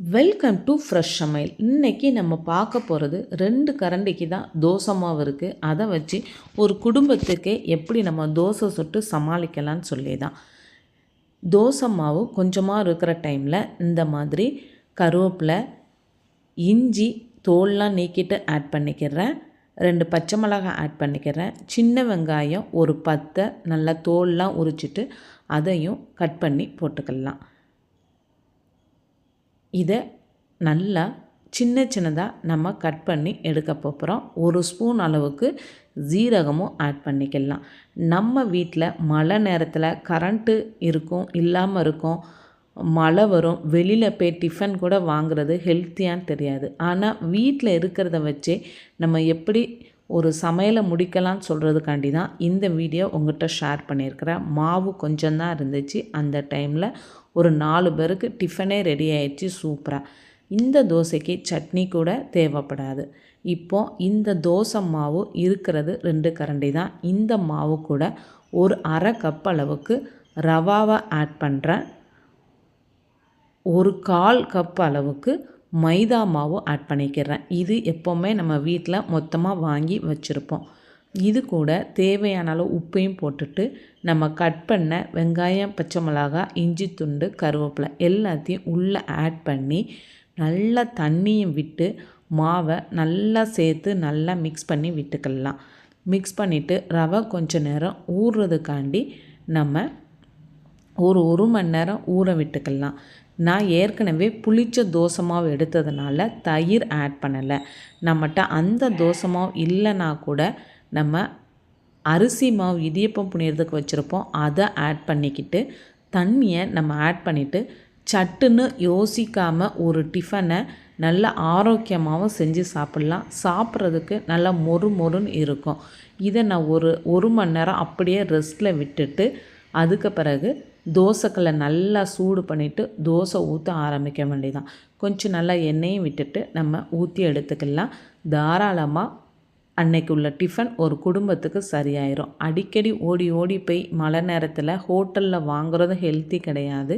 Welcome to fresh சமையல் இன்றைக்கி நம்ம பார்க்க போகிறது ரெண்டு கரண்டிக்கு தான் தோசை மாவு இருக்குது அதை வச்சு ஒரு குடும்பத்துக்கே எப்படி நம்ம தோசை சுட்டு சமாளிக்கலாம்னு சொல்லி தான் தோசை மாவு கொஞ்சமாக இருக்கிற டைமில் இந்த மாதிரி கருவேப்பிலை இஞ்சி தோல்லாம் நீக்கிட்டு ஆட் பண்ணிக்கிறேன். ரெண்டு பச்சை மிளகாய் ஆட் பண்ணிக்கிறேன். சின்ன வெங்காயம் ஒரு பத்தை நல்லா தோல்லாம் உரிச்சிட்டு அதையும் கட் பண்ணி போட்டுக்கலாம். இதை நல்லா சின்ன சின்னதாக நம்ம கட் பண்ணி எடுக்க போகிறோம் ஒரு ஸ்பூன் அளவுக்கு ஜீரகமும் ஆட் பண்ணிக்கலாம். நம்ம வீட்டில் மழை நேரத்தில் கரண்ட்டு இருக்கும் இல்லாமல் இருக்கும் மழை வரும் வெளியில் போய் டிஃபன் கூட வாங்குறது ஹெல்த்தியான்னு தெரியாது. ஆனால் வீட்டில் இருக்கிறத வச்சே நம்ம எப்படி ஒரு சமையலை முடிக்கலாம்னு சொல்கிறதுக்காண்டி தான் இந்த வீடியோ உங்கள்கிட்ட ஷேர் பண்ணியிருக்கிறேன். மாவு கொஞ்சம் தான் இருந்துச்சு. அந்த டைமில் ஒரு நாலு பேருக்கு டிஃபனே ரெடி ஆயிடுச்சு சூப்பராக இந்த தோசைக்கு சட்னி கூட தேவைப்படாது. இப்போ இந்த தோசை மாவு இருக்கிறது ரெண்டு கரண்டி தான் இந்த மாவு கூட ஒரு அரை கப் அளவுக்கு ரவாவை ஆட் பண்ணுறேன் ஒரு கால் கப் அளவுக்கு மைதா மாவு ஆட் பண்ணிக்கிறேன். இது எப்போவுமே நம்ம வீட்டில் மொத்தமாக வாங்கி வச்சுருப்போம். இது கூட தேவையான அளவு உப்பையும் போட்டுட்டு நம்ம கட் பண்ண வெங்காயம் பச்சை மிளகாய் இஞ்சி துண்டு கருவேப்பிலை எல்லாத்தையும் உள்ளே ஆட் பண்ணி நல்லா தண்ணியும் விட்டு மாவை நல்லா சேர்த்து நல்லா மிக்ஸ் பண்ணி விட்டுக்கலாம். மிக்ஸ் பண்ணிவிட்டு ரவை கொஞ்சம் நேரம் ஊறுறதுக்காண்டி நம்ம ஒரு ஒரு மணி நேரம் ஊற விட்டுக்கலாம். நான் ஏற்கனவே புளிச்ச தோசை மாவு எடுத்ததுனால தயிர் ஆட் பண்ணலை. நம்மகிட்ட அந்த தோசை மாவு இல்லைன்னா கூட நம்ம அரிசி மாவு இடியப்பம் புனியறதுக்கு வச்சுருப்போம். அதை ஆட் பண்ணிக்கிட்டு தண்ணியை நம்ம ஆட் பண்ணிவிட்டு சட்டுன்னு யோசிக்காமல் ஒரு டிஃபனை நல்ல ஆரோக்கியமாகவும் செஞ்சு சாப்பிட்லாம். சாப்பிட்றதுக்கு நல்லா மொறு மொறுன்னு இருக்கும். இதை நான் ஒரு ஒரு மணி நேரம் அப்படியே ரெஸ்ட்டில் விட்டுட்டு அதுக்கு பிறகு தோசைக்கல்லை நல்லா சூடு பண்ணிவிட்டு தோசை ஊற்ற ஆரம்பிக்க வேண்டியதான் கொஞ்சம் நல்லா எண்ணெயும் விட்டுட்டு நம்ம ஊற்றி எடுத்துக்கலாம். தாராளமாக அன்னைக்கு உள்ள டிஃபன் ஒரு குடும்பத்துக்கு சரியாயிரும். அடிக்கடி ஓடி ஓடி போய் மழை நேரத்தில் ஹோட்டலில் வாங்குறது ஹெல்த்தி கிடையாது.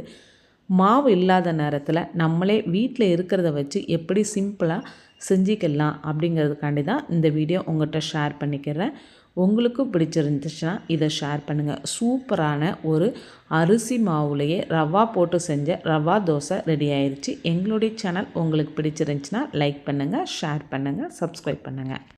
மாவு இல்லாத நேரத்தில் நம்மளே வீட்டில் இருக்கிறத வச்சு எப்படி சிம்பிளாக செஞ்சிக்கலாம் அப்படிங்கிறதுக்காண்டி தான் இந்த வீடியோ உங்கள்கிட்ட ஷேர் பண்ணிக்கிறேன். உங்களுக்கும் பிடிச்சிருந்துச்சுன்னா இதை ஷேர் பண்ணுங்கள் சூப்பரான ஒரு அரிசி மாவுலேயே ரவா போட்டு செஞ்ச ரவா தோசை ரெடி ஆயிடுச்சு எங்களுடைய சேனல் உங்களுக்கு பிடிச்சிருந்துச்சுன்னா லைக் பண்ணுங்கள் ஷேர் பண்ணுங்கள் சப்ஸ்கிரைப் பண்ணுங்கள்